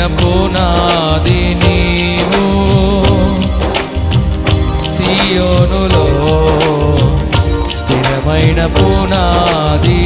జ్ఞానపు నీవు. సియోనులో స్థిరమైన పునాది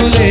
తులే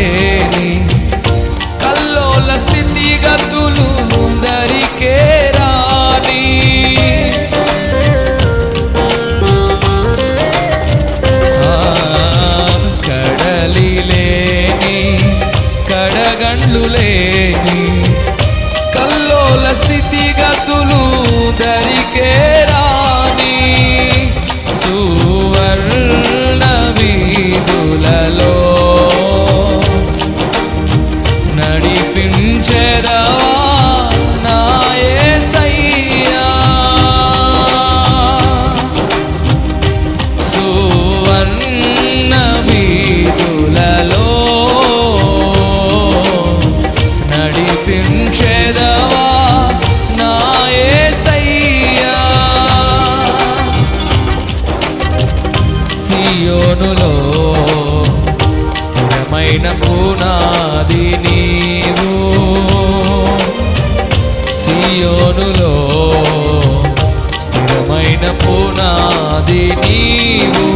de mim.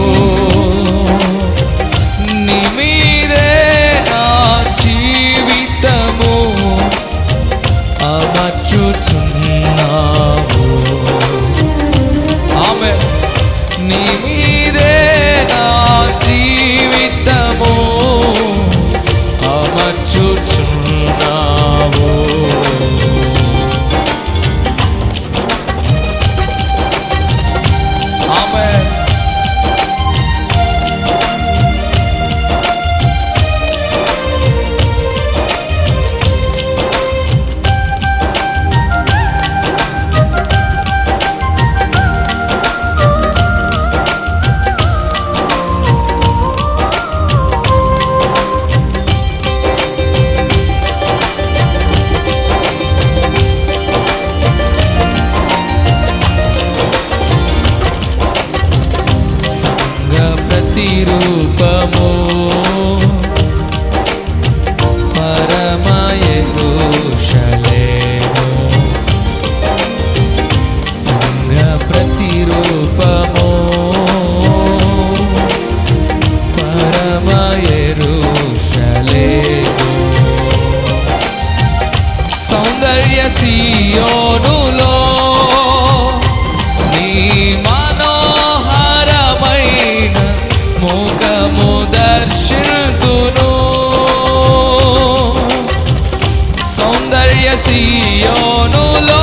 రూపము పరమయరుషలేము సంఘ ప్రతిరూపము. పరమయరుషలేము సౌందర్య సీ Gloria a Sion, oh Lord.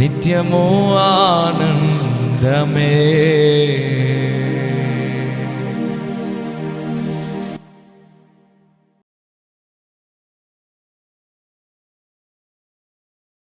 నిత్యము ఆనందమే